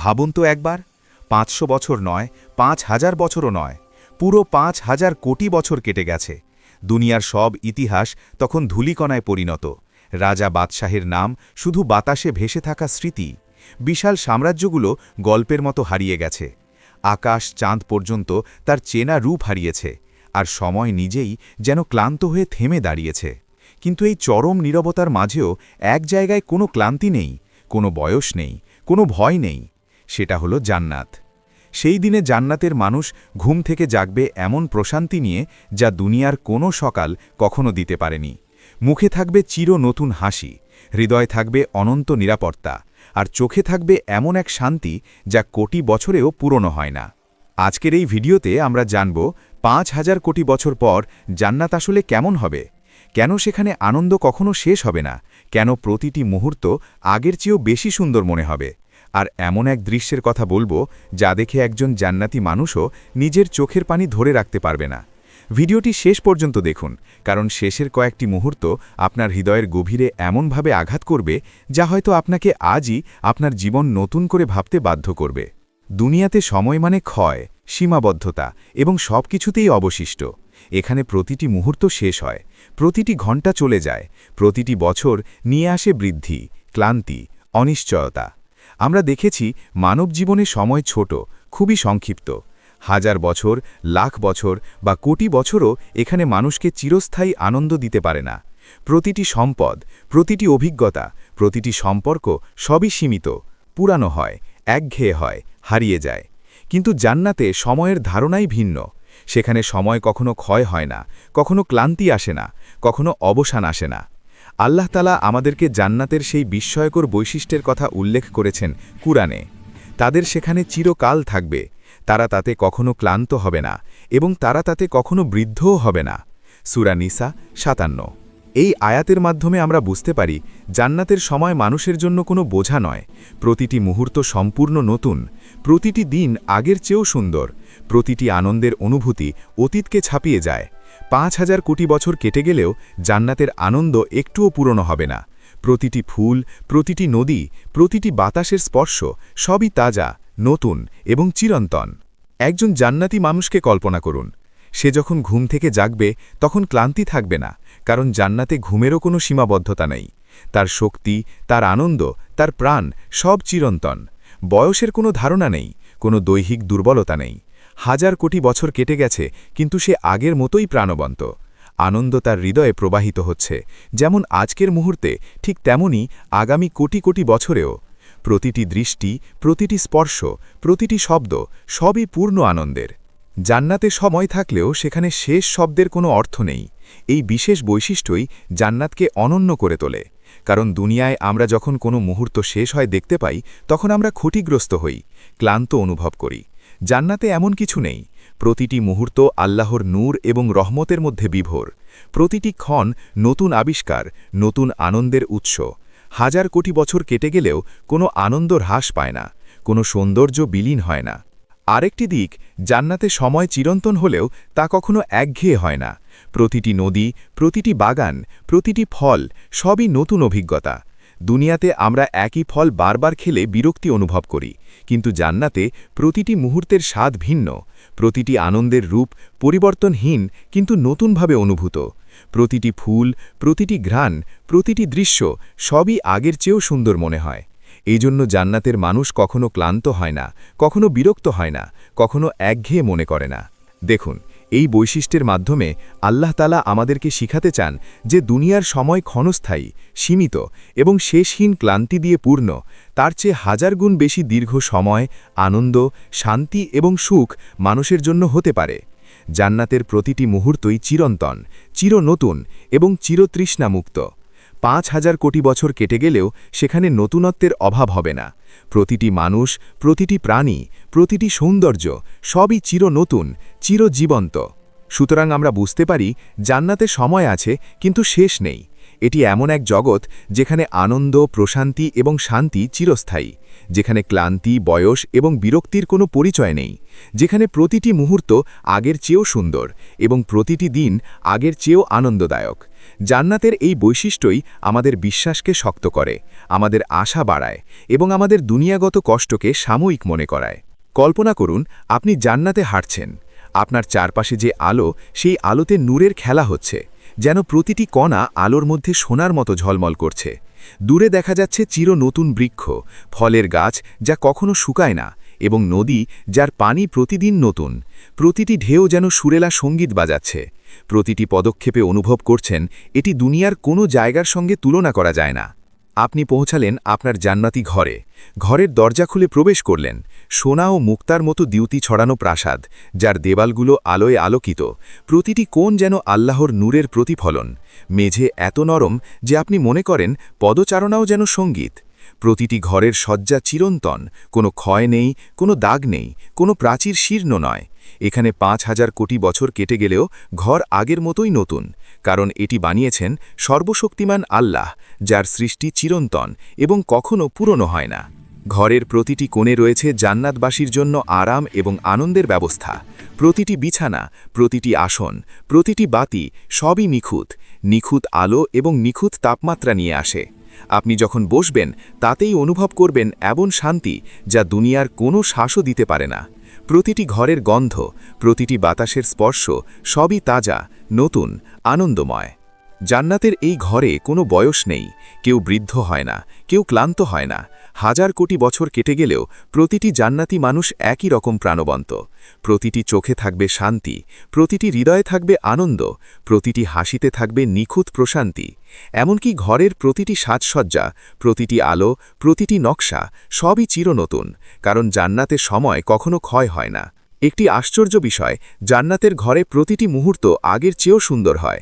ভাবুন তো একবার, পাঁচশো বছর নয়, পাঁচ হাজার বছরও নয়, পুরো পাঁচ হাজার কোটি বছর কেটে গেছে। দুনিয়ার সব ইতিহাস তখন ধুলিকণায় পরিণত। রাজা বাদশাহের নাম শুধু বাতাসে ভেসে থাকা স্মৃতি। বিশাল সাম্রাজ্যগুলো গল্পের মতো হারিয়ে গেছে। আকাশ চাঁদ পর্যন্ত তার চেনা রূপ হারিয়েছে, আর সময় নিজেই যেন ক্লান্ত হয়ে থেমে দাঁড়িয়েছে। কিন্তু এই চরম নীরবতার মাঝেও এক জায়গায় কোনো ক্লান্তি নেই, কোনো বয়স নেই, কোনো ভয় নেই। সেটা হলো জান্নাত। সেই দিনে জান্নাতের মানুষ ঘুম থেকে জাগবে এমন প্রশান্তি নিয়ে যা দুনিয়ার কোনো সকাল কখনো দিতে পারেনি। মুখে থাকবে চির নতুন হাসি, হৃদয় থাকবে অনন্ত নিরাপত্তা, আর চোখে থাকবে এমন এক শান্তি যা কোটি বছরেও পুরনো হয় না। আজকের এই ভিডিওতে আমরা জানব পাঁচ হাজার কোটি বছর পর জান্নাত আসলে কেমন হবে? কেন সেখানে আনন্দ কখনো শেষ হবে না? কেন প্রতিটি মুহূর্ত আগের চেয়েও বেশি সুন্দর মনে হবে? আর এমন এক দৃশ্যের কথা বলব যা দেখে একজন জান্নাতি মানুষও নিজের চোখের পানি ধরে রাখতে পারবে না। ভিডিওটি শেষ পর্যন্ত দেখুন, কারণ শেষের কয়েকটি মুহূর্ত আপনার হৃদয়ের গভীরে এমনভাবে আঘাত করবে যা হয়তো আপনাকে আজই আপনার জীবন নতুন করে ভাবতে বাধ্য করবে। দুনিয়াতে সময় মানে ক্ষয়, সীমাবদ্ধতা এবং সব কিছুতেই অবশিষ্ট। এখানে প্রতিটি মুহূর্ত শেষ হয়, প্রতিটি ঘণ্টা চলে যায়, প্রতিটি বছর নিয়ে আসে বৃদ্ধি, ক্লান্তি, অনিশ্চয়তা। আমরা দেখেছি মানব জীবনে সময় ছোট, খুবই সংক্ষিপ্ত। হাজার বছর, লাখ বছর বা কোটি বছরও এখানে মানুষকে চিরস্থায়ী আনন্দ দিতে পারে না। প্রতিটি সম্পদ, প্রতিটি অভিজ্ঞতা, প্রতিটি সম্পর্ক সবই সীমিত, পুরানো হয়, একঘেয়ে হয়, হারিয়ে যায়। কিন্তু জান্নাতে সময়ের ধারণাই ভিন্ন। সেখানে সময় কখনো ক্ষয় হয় না, কখনো ক্লান্তি আসে না, কখনো অবসান আসে না। আল্লাহ তালা আমাদেরকে জান্নাতের সেই বিস্ময়কর বৈশিষ্ট্যের কথা উল্লেখ করেছেন কুরআনে। তাদের সেখানে চিরকাল থাকবে। তারা তাতে কখনো ক্লান্ত হবে না এবং তারা তাতে কখনো বৃদ্ধও হবে না। সুরা নিসা সাতান্ন। এই আয়াতের মাধ্যমে আমরা বুঝতে পারি, জান্নাতের সময় মানুষের জন্য কোনো বোঝা নয়। প্রতিটি মুহূর্ত সম্পূর্ণ নতুন। প্রতিটি দিন আগের চেয়েও সুন্দর। প্রতিটি আনন্দের অনুভূতি অতীতকে ছাপিয়ে যায়। পাঁচ হাজার কোটি বছর কেটে গেলেও জান্নাতের আনন্দ একটুও পুরনো হবে না। প্রতিটি ফুল, প্রতিটি নদী, প্রতিটি বাতাসের স্পর্শ সবই তাজা, নতুন এবং চিরন্তন। একজন জান্নাতি মানুষকে কল্পনা করুন। সে যখন ঘুম থেকে জাগবে, তখন ক্লান্তি থাকবে না, কারণ জান্নাতে ঘুমেরও কোনো সীমাবদ্ধতা নেই। তার শক্তি, তার আনন্দ, তার প্রাণ সব চিরন্তন। বয়সের কোনো ধারণা নেই, কোনো দৈহিক দুর্বলতা নেই। হাজার কোটি বছর কেটে গেছে, কিন্তু সে আগের মতোই প্রাণবন্ত। আনন্দ তার হৃদয়ে প্রবাহিত হচ্ছে। যেমন আজকের মুহূর্তে, ঠিক তেমনি আগামী কোটি কোটি বছরেও। প্রতিটি দৃষ্টি, প্রতিটি স্পর্শ, প্রতিটি শব্দ, সবই পূর্ণ আনন্দের। জান্নাতে সময় থাকলেও সেখানে শেষ শব্দের কোনো অর্থ নেই। এই বিশেষ বৈশিষ্ট্যই জান্নাতকে অনন্য করে তোলে। কারণ দুনিয়ায় আমরা যখন কোনো মুহূর্ত শেষ হয় দেখতে পাই, তখন আমরা ক্ষতিগ্রস্ত হই, ক্লান্ত অনুভব করি। জান্নাতে এমন কিছু নেই। প্রতিটি মুহূর্ত আল্লাহর নূর এবং রহমতের মধ্যে বিভোর। প্রতিটি ক্ষণ নতুন আবিষ্কার, নতুন আনন্দের উৎস। হাজার কোটি বছর কেটে গেলেও কোনো আনন্দ হ্রাস পায় না, কোনো সৌন্দর্য বিলীন হয় না। আরেকটি দিক, জান্নাতে সময় চিরন্তন হলেও তা কখনো একঘেয়ে হয় না। প্রতিটি নদী, প্রতিটি বাগান, প্রতিটি ফল, সবই নতুন অভিজ্ঞতা। দুনিয়াতে আমরা একই ফল বারবার খেলে বিরক্তি অনুভব করি, কিন্তু জান্নাতে প্রতিটি মুহূর্তের স্বাদ ভিন্ন, প্রতিটি আনন্দের রূপ পরিবর্তনহীন, কিন্তু নতুনভাবে অনুভূত। প্রতিটি ফুল, প্রতিটি ঘ্রাণ, প্রতিটি দৃশ্য সবই আগের চেয়েও সুন্দর মনে হয়। এই জন্য জান্নাতের মানুষ কখনো ক্লান্ত হয় না, কখনো বিরক্ত হয় না, কখনো একঘেয়ে মনে করে না। দেখুন এই বৈশিষ্ট্যের মাধ্যমে আল্লাহ তালা আমাদেরকে শিখাতে চান যে দুনিয়ার সময় ক্ষণস্থায়ী, সীমিত এবং শেষহীন ক্লান্তি দিয়ে পূর্ণ, তার চেয়ে হাজার গুণ বেশি দীর্ঘ সময়, আনন্দ, শান্তি এবং সুখ মানুষের জন্য হতে পারে। জান্নাতের প্রতিটি মুহূর্তই চিরন্তন, চিরনতুন এবং চিরতৃষ্ণামুক্ত। পাঁচ হাজার কোটি বছর কেটে গেলেও সেখানে নতুনত্বের অভাব হবে না। প্রতিটি মানুষ, প্রতিটি প্রাণী, প্রতিটি সৌন্দর্য সবই চির নতুন চিরজীবন্ত সুতরাং আমরা বুঝতে পারি, জান্নাতে সময় আছে, কিন্তু শেষ নেই। এটি এমন এক জগৎ যেখানে আনন্দ, প্রশান্তি এবং শান্তি চিরস্থায়ী, যেখানে ক্লান্তি, বয়স এবং বিরক্তির কোনো পরিচয় নেই, যেখানে প্রতিটি মুহূর্ত আগের চেয়েও সুন্দর এবং প্রতিটি দিন আগের চেয়েও আনন্দদায়ক। জান্নাতের এই বৈশিষ্ট্যই আমাদের বিশ্বাসকে শক্ত করে, আমাদের আশা বাড়ায় এবং আমাদের দুনিয়াগত কষ্টকে সাময়িক মনে করায়। কল্পনা করুন, আপনি জান্নাতে হাঁটছেন। আপনার চারপাশে যে আলো, সেই আলোতে নূরের খেলা হচ্ছে, যেন প্রতিটি কণা আলোর মধ্যে সোনার মতো ঝলমল করছে। দূরে দেখা যাচ্ছে চির নতুন বৃক্ষ, ফলের গাছ যা কখনো শুকায় না এবং নদী যার পানি প্রতিদিন নতুন। প্রতিটি ঢেউ যেন সুরেলা সংগীত বাজাচ্ছে। প্রতিটি পদক্ষেপে অনুভব করছেন, এটি দুনিয়ার কোনো জায়গার সঙ্গে তুলনা করা যায় না। আপনি পৌঁছালেন আপনার জান্নাতি ঘরে। ঘরের দরজা খুলে প্রবেশ করলেন। সোনা ও মুক্তার মতো দিউতি ছড়ানো প্রাসাদ, যার দেওয়ালগুলো আলোয় আলোকিত। প্রতিটি কোণ যেন আল্লাহর নূরের প্রতিফলন। মেঝে এত নরম যে আপনি মনে করেন পদচারণাও যেন সংগীত। প্রতিটি ঘরের শয্যা চিরন্তন, কোনো ক্ষয় নেই, কোনো দাগ নেই, কোনো প্রাচীর শীর্ণ নয়। এখানে পাঁচ হাজার কোটি বছর কেটে গেলেও ঘর আগের মতোই নতুন, কারণ এটি বানিয়েছেন সর্বশক্তিমান আল্লাহ, যার সৃষ্টি চিরন্তন এবং কখনও পুরনো হয় না। ঘরের প্রতিটি কোণে রয়েছে জান্নাতবাসীর জন্য আরাম এবং আনন্দের ব্যবস্থা। প্রতিটি বিছানা, প্রতিটি আসন, প্রতিটি বাতি সবই নিখুঁত নিখুঁত আলো এবং নিখুঁত তাপমাত্রা নিয়ে আসে। আপনি যখন বসবেন, তাতেই অনুভব করবেন এমন শান্তি যা দুনিয়ার কোনো শ্বাসও দিতে পারে না। প্রতিটি ঘরের গন্ধ, প্রতিটি বাতাসের স্পর্শ সবই তাজা, নতুন, আনন্দময়। জান্নাতের এই ঘরে কোনো বয়স নেই, কেউ বৃদ্ধ হয় না, কেউ ক্লান্ত হয় না। হাজার কোটি বছর কেটে গেলেও প্রতিটি জান্নাতি মানুষ একই রকম প্রাণবন্ত। প্রতিটি চোখে থাকবে শান্তি, প্রতিটি হৃদয়ে থাকবে আনন্দ, প্রতিটি হাসিতে থাকবে নিখুঁত প্রশান্তি। এমনকি ঘরের প্রতিটি সাজসজ্জা, প্রতিটি আলো, প্রতিটি নকশা সবই চিরনতুন, কারণ জান্নাতে সময় কখনো ক্ষয় হয় না। একটি আশ্চর্য বিষয়, জান্নাতের ঘরে প্রতিটি মুহূর্ত আগের চেয়েও সুন্দর হয়।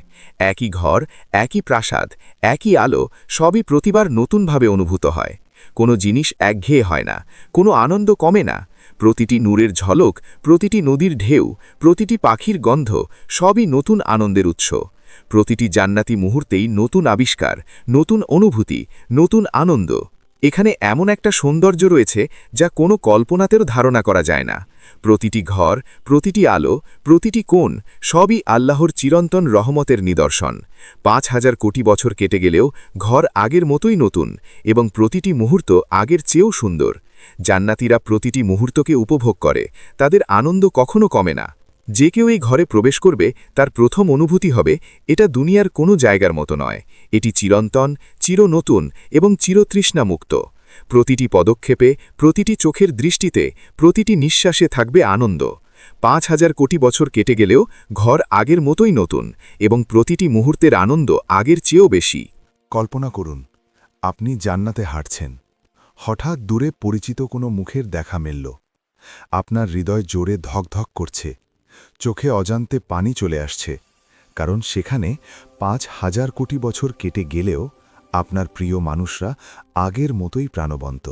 একই ঘর, একই প্রাসাদ, একই আলো, সবই প্রতিবার নতুনভাবে অনুভূত হয়। কোনো জিনিস একঘেয়ে হয় না, কোনো আনন্দ কমে না। প্রতিটি নূরের ঝলক, প্রতিটি নদীর ঢেউ, প্রতিটি পাখির গন্ধ, সবই নতুন আনন্দের উৎস। প্রতিটি জান্নাতি মুহূর্তেই নতুন আবিষ্কার, নতুন অনুভূতি, নতুন আনন্দ। এখানে এমন একটা সৌন্দর্য রয়েছে যা কোনো কল্পনাতেও ধারণা করা যায় না। প্রতিটি ঘর, প্রতিটি আলো, প্রতিটি কোণ সবই আল্লাহর চিরন্তন রহমতের নিদর্শন। পাঁচ হাজার কোটি বছর কেটে গেলেও ঘর আগের মতোই নতুন এবং প্রতিটি মুহূর্ত আগের চেয়েও সুন্দর। জান্নাতিরা প্রতিটি মুহূর্তকে উপভোগ করে, তাদের আনন্দ কখনো কমে না। যে কেউ এই ঘরে প্রবেশ করবে, তার প্রথম অনুভূতি হবে, এটা দুনিয়ার কোনো জায়গার মতো নয়। এটি চিরন্তন চির নতুন এবং চিরতৃষ্ণামুক্ত। প্রতিটি পদক্ষেপে, প্রতিটি চোখের দৃষ্টিতে, প্রতিটি নিঃশ্বাসে থাকবে আনন্দ। পাঁচ হাজার কোটি বছর কেটে গেলেও ঘর আগের মতোই নতুন এবং প্রতিটি মুহূর্তের আনন্দ আগের চেয়েও বেশি। কল্পনা করুন, আপনি জান্নাতে হাঁটছেন। হঠাৎ দূরে পরিচিত কোনো মুখের দেখা মেলল। আপনার হৃদয় জোরে ধকধক করছে। চোখে অজান্তে পানি চলে আসছে, কারণ সেখানে পাঁচ হাজার কোটি বছর কেটে গেলেও আপনার প্রিয় মানুষরা আগের মতোই প্রাণবন্ত।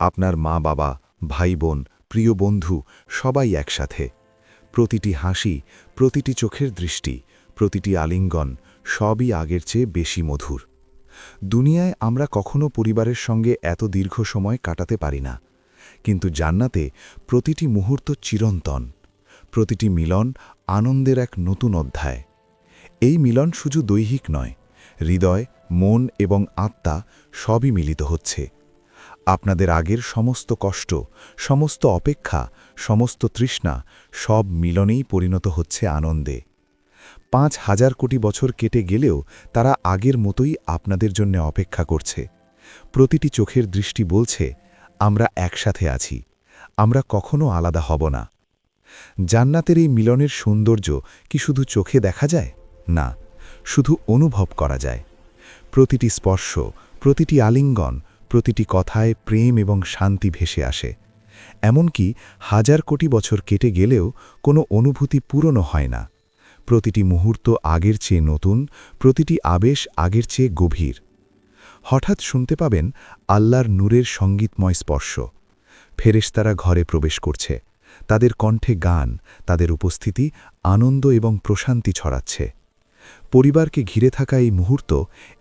আপনার মা বাবা, ভাই বোন, প্রিয় বন্ধু সবাই একসাথে। প্রতিটি হাসি, প্রতিটি চোখের দৃষ্টি, প্রতিটি আলিঙ্গন সবই আগের চেয়ে বেশি মধুর। দুনিয়ায় আমরা কখনো পরিবারের সঙ্গে এত দীর্ঘ সময় কাটাতে পারি না, কিন্তু জান্নাতে প্রতিটি মুহূর্ত চিরন্তন। প্রতিটি মিলন আনন্দের এক নতুন অধ্যায়। এই মিলন শুধু দৈহিক নয়, হৃদয়, মন এবং আত্মা সবই মিলিত হচ্ছে। আপনাদের আগের সমস্ত কষ্ট, সমস্ত অপেক্ষা, সমস্ত তৃষ্ণা সব মিলনেই পরিণত হচ্ছে আনন্দে। পাঁচ হাজার কোটি বছর কেটে গেলেও তারা আগের মতোই আপনাদের জন্য অপেক্ষা করছে। প্রতিটি চোখের দৃষ্টি বলছে, আমরা একসাথে আছি, আমরা কখনো আলাদা হব না। জান্নাতের এই মিলনের সৌন্দর্য কি শুধু চোখে দেখা যায়? না, শুধু অনুভব করা যায়। প্রতিটি স্পর্শ, প্রতিটি আলিঙ্গন, প্রতিটি কথায় প্রেম এবং শান্তি ভেসে আসে। এমনকি হাজার কোটি বছর কেটে গেলেও কোনো অনুভূতি পূরণ হয় না। প্রতিটি মুহূর্ত আগের চেয়ে নতুন, প্রতিটি আবেশ আগের চেয়ে গভীর। হঠাৎ শুনতে পাবেন আল্লাহর নূরের সঙ্গীতময় স্পর্শ। ফেরেশতারা ঘরে প্রবেশ করছে। তাদের কণ্ঠে গান, তাদের উপস্থিতি আনন্দ এবং প্রশান্তি ছড়াচ্ছে। পরিবারকে ঘিরে থাকা এই মুহূর্ত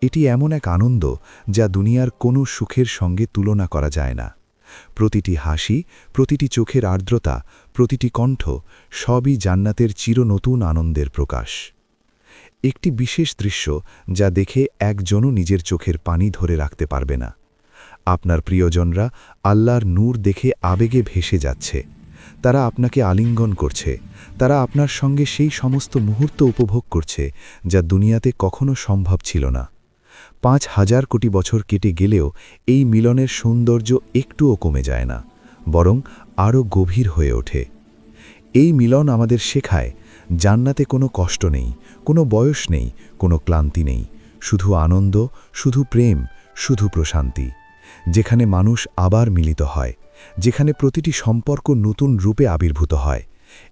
এটি এমন এক আনন্দ যা দুনিয়ার কোনো সুখের সঙ্গে তুলনা করা যায় না। প্রতিটি হাসি, প্রতিটি চোখের আর্দ্রতা, প্রতিটি কণ্ঠ সবই জান্নাতের চিরনতুন আনন্দের প্রকাশ। একটি বিশেষ দৃশ্য যা দেখে একজনও নিজের চোখের পানি ধরে রাখতে পারবে না। আপনার প্রিয়জনরা আল্লাহর নূর দেখে আবেগে ভেসে যাচ্ছে। তারা আপনাকে আলিঙ্গন করছে। তারা আপনার সঙ্গে সেই সমস্ত মুহূর্ত উপভোগ করছে, যা দুনিয়াতে কখনো সম্ভব ছিল না। পাঁচ হাজার কোটি বছর কেটে গেলেও এই মিলনের সৌন্দর্য একটুও কমে যায় না, বরং আরও গভীর হয়ে ওঠে। এই মিলন আমাদের শেখায়, জান্নাতে কোনো কষ্ট নেই, কোনো বয়স নেই, কোনো ক্লান্তি নেই, শুধু আনন্দ, শুধু প্রেম, শুধু প্রশান্তি, যেখানে মানুষ আবার মিলিত হয়। যেখানে প্রতিটি সম্পর্ক নতুন রূপে আবির্ভূত হয়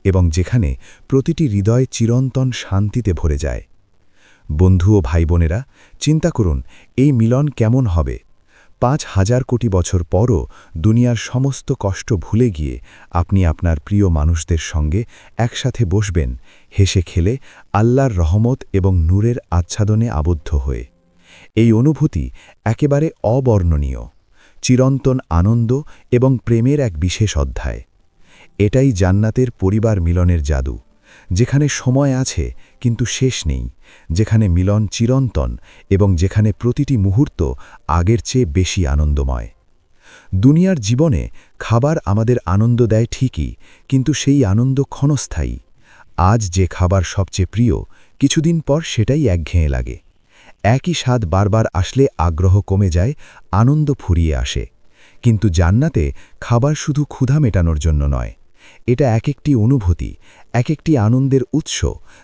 এবং যেখানে প্রতিটি হৃদয় চিরন্তন শান্তিতে ভরে যায়। বন্ধু ও ভাই বোনেরা চিন্তা করুন, এই মিলন কেমন হবে? পাঁচ হাজার কোটি বছর পরও দুনিয়ার সমস্ত কষ্ট ভুলে গিয়ে আপনি আপনার প্রিয় মানুষদের সঙ্গে একসাথে বসবেন, হেসে খেলে আল্লাহর রহমত এবং নূরের আচ্ছাদনে আবদ্ধ হয়ে। এই অনুভূতি একেবারে অবর্ণনীয়। চিরন্তন আনন্দ এবং প্রেমের এক বিশেষ অধ্যায়। এটাই জান্নাতের পরিবার মিলনের জাদু, যেখানে সময় আছে কিন্তু শেষ নেই, যেখানে মিলন চিরন্তন এবং যেখানে প্রতিটি মুহূর্ত আগের চেয়ে বেশি আনন্দময়। দুনিয়ার জীবনে খাবার আমাদের আনন্দ দেয় ঠিকই, কিন্তু সেই আনন্দ ক্ষণস্থায়ী। আজ যে খাবার সবচেয়ে প্রিয়, কিছুদিন পর সেটাই একঘেয়ে লাগে। একই স্বাদ বারবার আসলে আগ্রহ কমে যায়, আনন্দ ফুরিয়ে আসে। কিন্তু জান্নাতে খাবার শুধু ক্ষুধা মেটানোর জন্য নয়, এটা এক একটি অনুভূতি এক একটি আনন্দের উৎস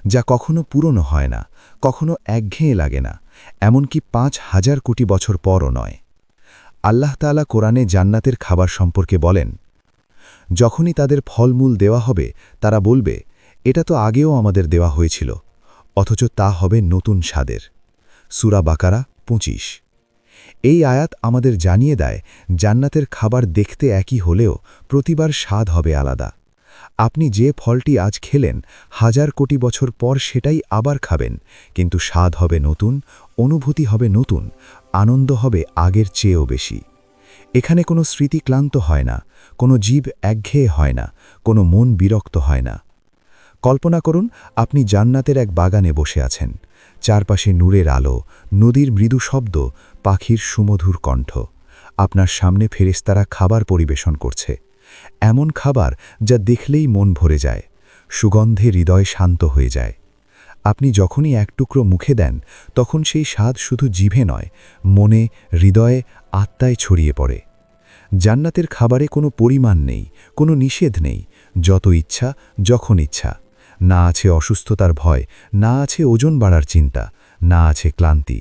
যা কখনো পুরনো হয় না, কখনো একঘেয়ে লাগে না, এমনকি পাঁচ হাজার কোটি বছর পরও নয়। আল্লাহ তাআলা কোরআনে জান্নাতের খাবার সম্পর্কে বলেন, যখনই তাদের ফলমূল দেওয়া হবে, তারা বলবে, এটা তো আগেও আমাদের দেওয়া হয়েছিল, অথচ তা হবে নতুন স্বাদের সুরা বাকারা পঁচিশ। এই আয়াত আমাদের জানিয়ে দেয়, জান্নাতের খাবার দেখতে একই হলেও প্রতিবার স্বাদ হবে আলাদা। আপনি যে ফলটি আজ খেলেন, হাজার কোটি বছর পর সেটাই আবার খাবেন, কিন্তু স্বাদ হবে নতুন, অনুভূতি হবে নতুন, আনন্দ হবে আগের চেয়েও বেশি। এখানে কোনো স্মৃতি ক্লান্ত হয় না, কোনো জীব একঘেয়ে হয় না, কোনো মন বিরক্ত হয় না। কল্পনা করুন, আপনি জান্নাতের এক বাগানে বসে আছেন। চারপাশে নূরের আলো, নদীর মৃদু শব্দ, পাখির সুমধুর কণ্ঠ। আপনার সামনে ফেরেস্তারা খাবার পরিবেশন করছে। এমন খাবার যা দেখলেই মন ভরে যায়, সুগন্ধে হৃদয় শান্ত হয়ে যায়। আপনি যখনই এক টুকরো মুখে দেন, তখন সেই স্বাদ শুধু জিভে নয়, মনে, হৃদয়ে, আত্মায় ছড়িয়ে পড়ে। জান্নাতের খাবারে কোনো পরিমাণ নেই, কোনো নিষেধ নেই, যত ইচ্ছা, যখন ইচ্ছা। না আছে অসুস্থতার ভয়, না আছে ওজন বাড়ার চিন্তা, না আছে ক্লান্তি।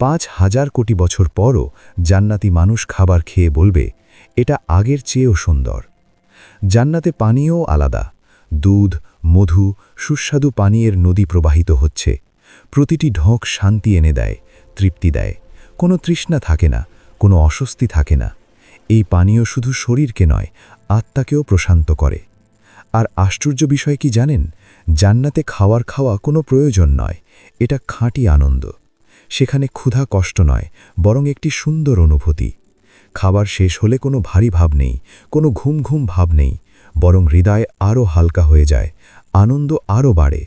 পাঁচ হাজার কোটি বছর পরও জান্নাতি মানুষ খাবার খেয়ে বলবে, এটা আগের চেয়েও সুন্দর। জান্নাতে পানীয়ও আলাদা। দুধ, মধু, সুস্বাদু পানীয়ের নদী প্রবাহিত হচ্ছে। প্রতিটি ঢোক শান্তি এনে দেয়, তৃপ্তি দেয়। কোনো তৃষ্ণা থাকে না, কোনো অস্বস্তি থাকে না। এই পানীয় শুধু শরীরকে নয়, আত্মাকেও প্রশান্ত করে। আর আশ্চর্য বিষয় কি জানেন? জান্নাতে খাওয়ার খাওয়া কোনো প্রয়োজন নয়, এটা খাঁটি আনন্দ। সেখানে ক্ষুধা কষ্ট নয়, বরং একটি সুন্দর অনুভূতি। খাবার শেষ হলে কোনো ভারী ভাব নেই, কোনো ঘুম ঘুম ভাব নেই, বরং হৃদয় আরও হালকা হয়ে যায়, আনন্দ আরও বাড়ে।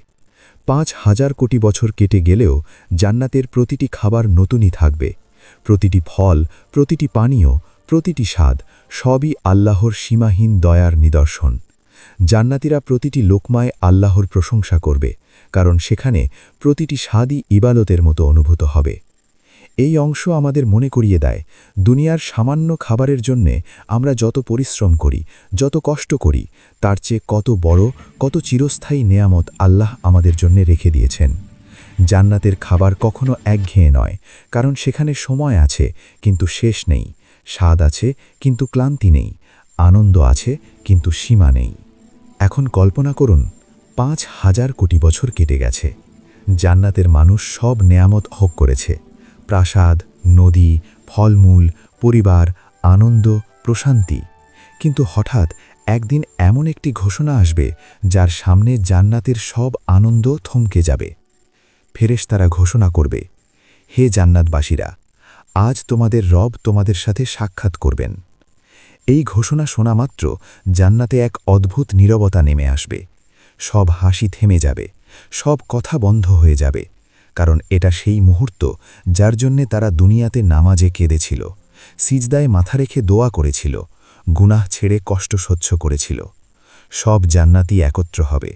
পাঁচ হাজার কোটি বছর কেটে গেলেও জান্নাতের প্রতিটি খাবার নতুনই থাকবে। প্রতিটি ফল, প্রতিটি পানীয়, প্রতিটি স্বাদ, সবই আল্লাহর সীমাহীন দয়ার নিদর্শন। জান্নাতিরা প্রতিটি লোকমায় আল্লাহর প্রশংসা করবে, কারণ সেখানে প্রতিটি স্বাদই ইবালতের মতো অনুভূত হবে। এই অংশ আমাদের মনে করিয়ে দেয়, দুনিয়ার সামান্য খাবারের জন্যে আমরা যত পরিশ্রম করি, যত কষ্ট করি, তার চেয়ে কত বড়, কত চিরস্থায়ী নেয়ামত আল্লাহ আমাদের জন্য রেখে দিয়েছেন। জান্নাতের খাবার কখনো একঘেয়ে নয়, কারণ সেখানে সময় আছে, কিন্তু শেষ নেই। স্বাদ আছে, কিন্তু ক্লান্তি নেই। আনন্দ আছে, কিন্তু সীমা নেই। এখন কল্পনা করুন, পাঁচ হাজার কোটি বছর কেটে গেছে। জান্নাতের মানুষ সব নেয়ামত হক করেছে। প্রাসাদ, নদী, ফলমূল, পরিবার, আনন্দ, প্রশান্তি। কিন্তু হঠাৎ একদিন এমন একটি ঘোষণা আসবে, যার সামনে জান্নাতের সব আনন্দ থমকে যাবে। ফেরেশতারা ঘোষণা করবে, হে জান্নাতবাসীরা, আজ তোমাদের রব তোমাদের সাথে সাক্ষাৎ করবেন। এই ঘোষণা শোনা মাত্র জান্নাতে এক অদ্ভুত নীরবতা নেমে আসবে। সব হাসি থেমে যাবে, সব কথা বন্ধ হয়ে যাবে, কারণ এটা সেই মুহূর্ত যার জন্যে তারা দুনিয়াতে নামাজে কেঁদেছিল, সিজদায় মাথা রেখে দোয়া করেছিল, গুনাহ ছেড়ে কষ্ট সহ্য করেছিল। সব জান্নাতি একত্র হবে।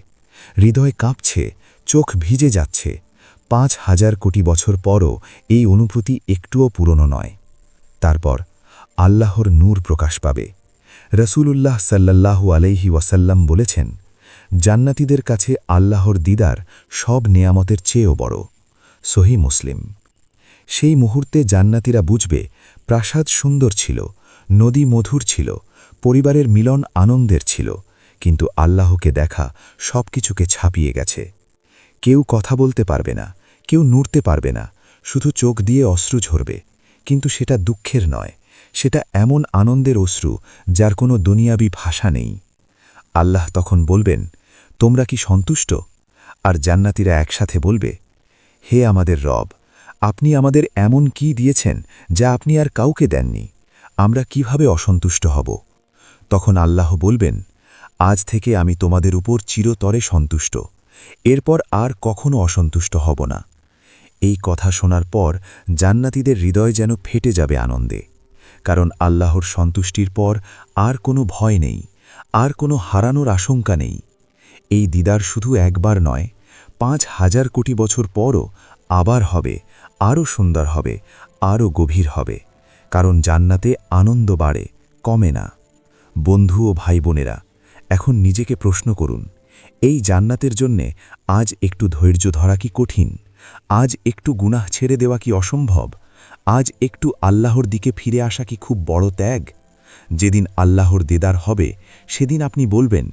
হৃদয় কাঁপছে, চোখ ভিজে যাচ্ছে। পাঁচ হাজার কোটি বছর পরও এই অনুভূতি একটুও পুরনো নয়। তারপর আল্লাহর নূর প্রকাশ পাবে। রসুলুল্লাহ সাল্লাল্লাহু আলাইহি ওয়াসাল্লাম বলেছেন, জান্নাতীদের কাছে আল্লাহর দিদার সব নেয়ামতের চেয়েও বড়। সহি মুসলিম। সেই মুহূর্তে জান্নাতীরা বুঝবে, প্রাসাদ সুন্দর ছিল, নদী মধুর ছিল, পরিবারের মিলন আনন্দের ছিল, কিন্তু আল্লাহকে দেখা সব কিছুকে ছাপিয়ে গেছে। কেউ কথা বলতে পারবে না, কেউ নড়তে পারবে না, শুধু চোখ দিয়ে অশ্রু ঝরবে, কিন্তু সেটা দুঃখের নয়। সেটা এমন আনন্দের অশ্রু যার কোনো দুনিয়াবি ভাষা নেই। আল্লাহ তখন বলবেন, তোমরা কি সন্তুষ্ট? আর জান্নাতীরা একসাথে বলবে, হে আমাদের রব, আপনি আমাদের এমন কি দিয়েছেন যা আপনি আর কাউকে দেননি? আমরা কীভাবে অসন্তুষ্ট হব? তখন আল্লাহ বলবেন, আজ থেকে আমি তোমাদের উপর চিরতরে সন্তুষ্ট। এরপর আর কখনো অসন্তুষ্ট হব না। এই কথা শোনার পর জান্নাতীদের হৃদয় যেন ফেটে যাবে আনন্দে। কারণ আল্লাহর সন্তুষ্টির পর আর কোনো ভয় নেই, আর কোনো হারানোর আশঙ্কা নেই। এই দিদার শুধু একবার নয়, পাঁচ হাজার কোটি বছর পরও আবার হবে, আরও সুন্দর হবে, আরও গভীর হবে, কারণ জান্নাতে আনন্দ বাড়ে, কমে না। বন্ধু ও ভাই বোনেরা এখন নিজেকে প্রশ্ন করুন, এই জান্নাতের জন্যে আজ একটু ধৈর্য ধরা কি কঠিন? আজ একটু গুনাহ ছেড়ে দেওয়া কি অসম্ভব? আজ একটু আল্লাহর দিকে ফিরে আসা কি খুব বড় ত্যাগ? যেদিন আল্লাহর দেদার হবে, সেদিন আপনি বলবেন,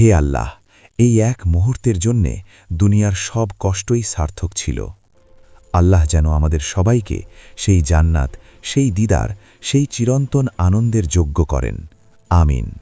হে আল্লাহ, এই এক মুহূর্তের জন্যে দুনিয়ার সব কষ্টই সার্থক ছিল। আল্লাহ যেন আমাদের সবাইকে সেই জান্নাত, সেই দিদার, সেই চিরন্তন আনন্দের যোগ্য করেন। আমিন।